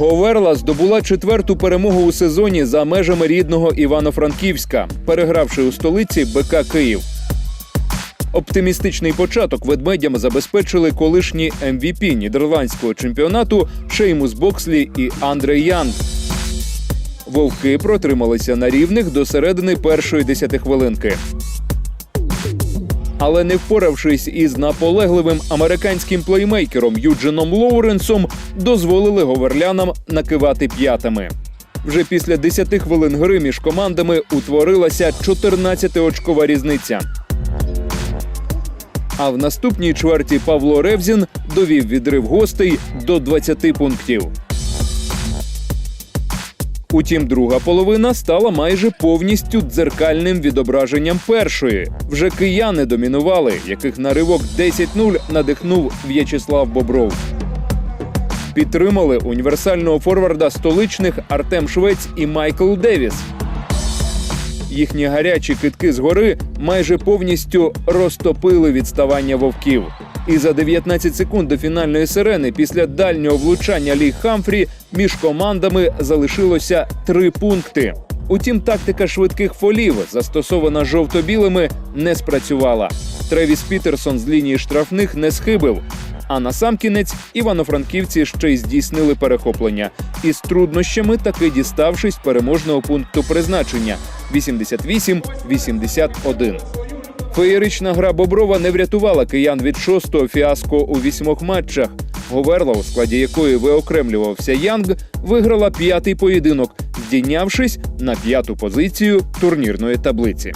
Говерла здобула четверту перемогу у сезоні за межами рідного Івано-Франківська, перегравши у столиці БК Київ. Оптимістичний початок ведмедям забезпечили колишні МВП нідерландського чемпіонату Шеймус Бокслі і Андре Янг. Вовки протрималися на рівних до середини першої десятихвилинки. Але не впоравшись із наполегливим американським плеймейкером Юджином Лоуренсом, дозволили говерлянам накивати п'ятами. Вже після 10 хвилин гри між командами утворилася 14-очкова різниця. А в наступній чверті Павло Ревзін довів відрив гостей до 20 пунктів. Утім, друга половина стала майже повністю дзеркальним відображенням першої. Вже кияни домінували, яких на ривок 10-0 надихнув В'ячеслав Бобров. Підтримали універсального форварда столичних Артем Швець і Майкл Девіс. Їхні гарячі китки згори майже повністю розтопили відставання вовків. І за 19 секунд до фінальної сирени після дальнього влучання Лі Хамфрі між командами залишилося три пункти. Утім, тактика швидких фолів, застосована жовто-білими, не спрацювала. Тревіс Пітерсон з лінії штрафних не схибив. А на сам кінець івано-франківці ще й здійснили перехоплення із труднощами, таки діставшись переможного пункту призначення 88-81. Феєрична гра Боброва не врятувала киян від шостого фіаско у вісьмох матчах. Говерла, у складі якої виокремлювався Янг, виграла п'ятий поєдинок, здійнявшись на п'яту позицію турнірної таблиці.